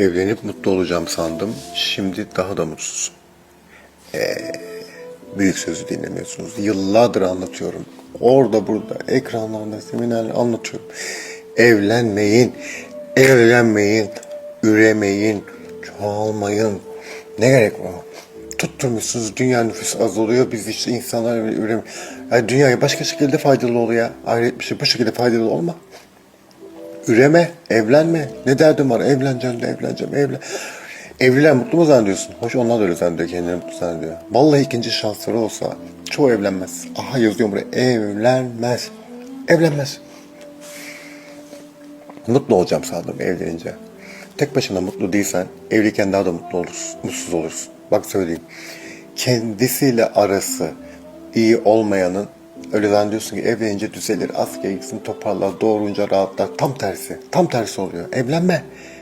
Evlenip mutlu olacağım sandım. Şimdi daha da mutsuzum. Ee, büyük sözü dinlemiyorsunuz. Yıllardır anlatıyorum. Orada burada ekranlarda seminerler anlatıyorum. Evlenmeyin, evlenmeyin, üremeyin, çoğalmayın. Ne gerek var? Tutturmuşsunuz dünya nüfusu azalıyor. Biz işte insanlar ürem. Yani dünyaya başka şekilde faydalı ol ya. Ayrıca bir şey bu şekilde faydalı olma. Üreme, evlenme. Ne derdim var? Evleneceğim de evleneceğim, evlen. Evliler mutlu mu zannediyorsun? Hoş onlar da öyle zannediyor, kendini mutlu zannediyor. Vallahi ikinci şansları olsa çoğu evlenmez. Aha yazıyorum buraya, evlenmez. Evlenmez. Mutlu olacağım sandım evlenince. Tek başına mutlu değilsen evliyken daha da mutlu olursun, mutsuz olursun. Bak söyleyeyim. Kendisiyle arası iyi olmayanın öyle zannediyorsun ki evlenince düzelir, askıya gitsin, toparlar, doğurunca rahatlar. Tam tersi. Tam tersi oluyor. Evlenme.